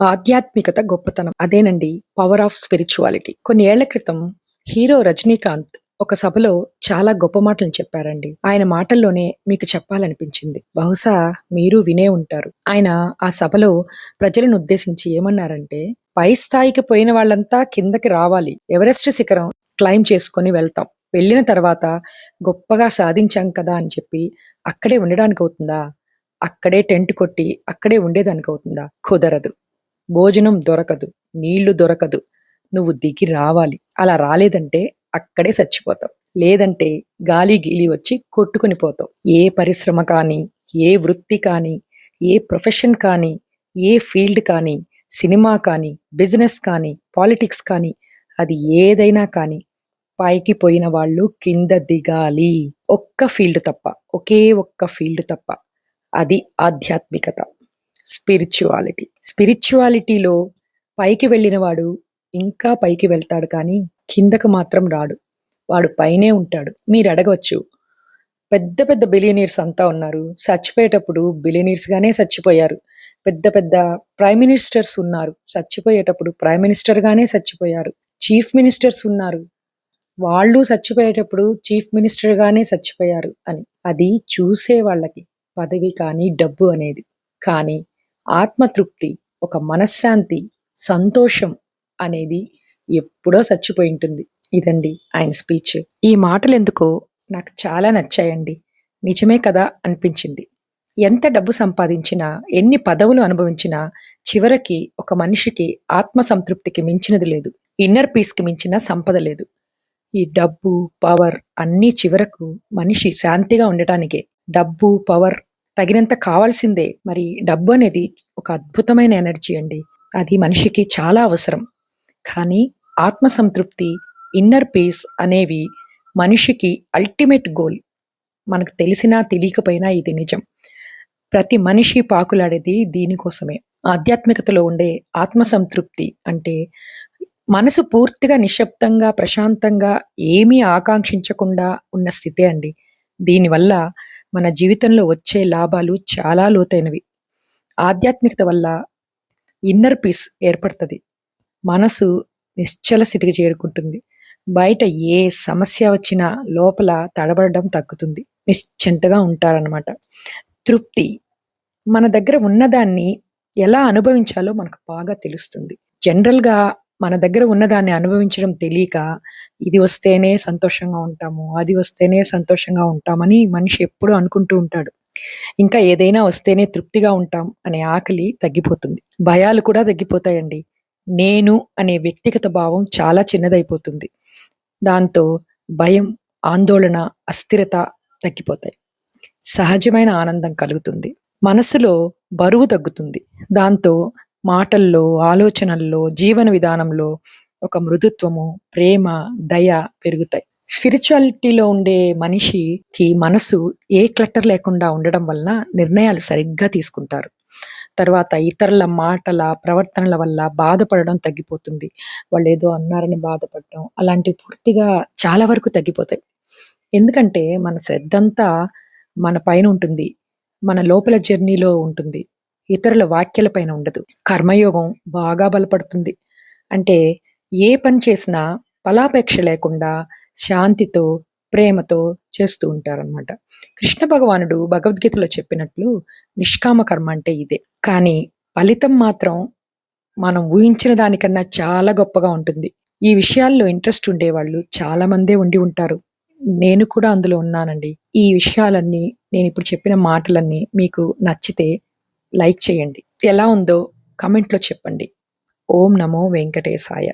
ఆధ్యాత్మికత గొప్పతనం. అదేనండి పవర్ ఆఫ్ స్పిరిచువాలిటీ కొన్ని ఏళ్ళ క్రితం హీరో రజనీకాంత్ ఒక సభలో చాలా గొప్ప మాటలు చెప్పారండి. ఆయన మాటల్లోనే మీకు చెప్పాలనిపించింది. బహుశా మీరు వినే ఉంటారు. ఆయన ఆ సభలో ప్రజలను ఉద్దేశించి ఏమన్నారంటే పై స్థాయికి పోయిన వాళ్ళంతా కిందకి రావాలి. ఎవరెస్ట్ శిఖరం క్లైమ్ చేసుకొని వెళ్తాం. వెళ్ళిన తర్వాత గొప్పగా సాధించాం కదా అని చెప్పి అక్కడే ఉండడానికి అవుతుందా అక్కడే టెంట్ కొట్టి అక్కడే ఉండేదానికి అవుతుందా కుదరదు. భోజనం దొరకదు నీళ్ళు దొరకదు. నువ్వు దిగి రావాలి. అలా రాలేదంటే అక్కడే చచ్చిపోతావు. లేదంటే గాలి గీలి వచ్చి కొట్టుకుని పోతావు. ఏ పరిశ్రమ కానీ ఏ వృత్తి కానీ ఏ ప్రొఫెషన్ కానీ ఏ ఫీల్డ్ కానీ సినిమా కానీ బిజినెస్ కానీ పాలిటిక్స్ కానీ అది ఏదైనా కానీ పైకి పోయిన వాళ్ళు కింద దిగాలి. ఒక్క ఫీల్డ్ తప్ప ఒకే ఒక్క ఫీల్డ్ తప్ప. అది ఆధ్యాత్మికత. స్పిరిచువాలిటీ స్పిరిచువాలిటీలో పైకి వెళ్ళిన వాడు ఇంకా పైకి వెళ్తాడు కానీ కిందకు మాత్రం రాడు. వాడు పైనే ఉంటాడు. మీరు అడగవచ్చు పెద్ద పెద్ద బిలియనీర్స్ అంతా ఉన్నారు. చచ్చిపోయేటప్పుడు బిలియనీర్స్గానే చచ్చిపోయారు. పెద్ద పెద్ద ప్రైమ్ మినిస్టర్స్ ఉన్నారు. చచ్చిపోయేటప్పుడు ప్రైమ్ మినిస్టర్గానే చచ్చిపోయారు. చీఫ్ మినిస్టర్స్ ఉన్నారు. వాళ్ళు చచ్చిపోయేటప్పుడు చీఫ్ మినిస్టర్ గానే చచ్చిపోయారు అని. అది చూసే వాళ్ళకి పదవి కానీ డబ్బు అనేది. కానీ ఆత్మతృప్తి ఒక మనశ్శాంతి సంతోషం అనేది ఎప్పుడో చచ్చిపోయి ఉంటుంది. ఇదండి ఆయన స్పీచ్. ఈ మాటలు ఎందుకో నాకు చాలా నచ్చాయండి. నిజమే కదా అనిపించింది. ఎంత డబ్బు సంపాదించినా ఎన్ని పదవులు అనుభవించినా చివరికి ఒక మనిషికి ఆత్మ సంతృప్తికి మించినది లేదు. ఇన్నర్ పీస్కి మించిన సంపద లేదు. ఈ డబ్బు పవర్ అన్నీ చివరకు మనిషి శాంతిగా ఉండటానికే. డబ్బు పవర్ తగినంత కావాల్సిందే. మరి డబ్బు అనేది ఒక అద్భుతమైన ఎనర్జీ అండి. అది మనిషికి చాలా అవసరం. కానీ ఆత్మ సంతృప్తి ఇన్నర్ పీస్ అనేవి మనిషికి అల్టిమేట్ గోల్. మనకు తెలిసినా తెలియకపోయినా ఇది నిజం. ప్రతి మనిషి పాకులాడేది దీనికోసమే. ఆధ్యాత్మికతలో ఉండే ఆత్మ సంతృప్తి అంటే మనసు పూర్తిగా నిశ్శబ్దంగా ప్రశాంతంగా ఏమీ ఆకాంక్షించకుండా ఉన్న స్థితే అండి. దీనివల్ల మన జీవితంలో వచ్చే లాభాలు చాలా లోతైనవి. ఆధ్యాత్మికత వల్ల ఇన్నర్ పీస్ ఏర్పడుతుంది. మనసు నిశ్చల స్థితికి చేరుకుంటుంది. బయట ఏ సమస్య వచ్చినా లోపల తడబడడం తగ్గుతుంది. నిశ్చింతగా ఉంటారనమాట తృప్తి. మన దగ్గర ఉన్నదాన్ని ఎలా అనుభవించాలో మనకు బాగా తెలుస్తుంది. జనరల్గా మన దగ్గర ఉన్నదాన్ని అనుభవించడం తెలియక ఇది వస్తేనే సంతోషంగా ఉంటాము అది వస్తేనే సంతోషంగా ఉంటామని మనిషి ఎప్పుడూ అనుకుంటూ ఉంటాడు. ఇంకా ఏదైనా వస్తేనే తృప్తిగా ఉంటాం అనే ఆకలి తగ్గిపోతుంది. భయాలు కూడా తగ్గిపోతాయండి. నేను అనే వ్యక్తిగత భావం చాలా చిన్నదైపోతుంది. దాంతో భయం ఆందోళన అస్థిరత తగ్గిపోతాయి. సహజమైన ఆనందం కలుగుతుంది. మనసులో బరువు తగ్గుతుంది. దాంతో మాటల్లో ఆలోచనల్లో జీవన విధానంలో ఒక మృదుత్వము ప్రేమ దయ పెరుగుతాయి. స్పిరిచువాలిటీలో ఉండే మనిషికి మనసు ఏ క్లట్టర్ లేకుండా ఉండడం వలన నిర్ణయాలు సరిగ్గా తీసుకుంటారు. తర్వాత ఇతరుల మాటల ప్రవర్తనల వల్ల బాధపడడం తగ్గిపోతుంది. వాళ్ళు ఏదో అన్నారని బాధపడటం అలాంటివి పూర్తిగా చాలా వరకు తగ్గిపోతాయి. ఎందుకంటే మన శ్రద్ధంతా మన పైన ఉంటుంది. మన లోపల జర్నీలో ఉంటుంది. ఇతరుల వాక్యలపైన ఉండదు. కర్మయోగం బాగా బలపడుతుంది. అంటే ఏ పని చేసినా ఫలాపేక్ష లేకుండా శాంతితో ప్రేమతో చేస్తూ ఉంటారనమాట కృష్ణ భగవానుడు భగవద్గీతలో చెప్పినట్లు నిష్కామ కర్మ అంటే ఇదే. కానీ ఫలితం మాత్రం మనం ఊహించిన దానికన్నా చాలా గొప్పగా ఉంటుంది. ఈ విషయాల్లో ఇంట్రెస్ట్ ఉండేవాళ్ళు చాలా మందే ఉండి ఉంటారు. నేను కూడా అందులో ఉన్నానండి. ఈ విషయాలన్నీ నేను ఇప్పుడు చెప్పిన మాటలన్నీ మీకు నచ్చితే లైక్ చేయండి. ఎలా ఉందో కమెంట్లో చెప్పండి. ఓం నమో వెంకటేశాయ.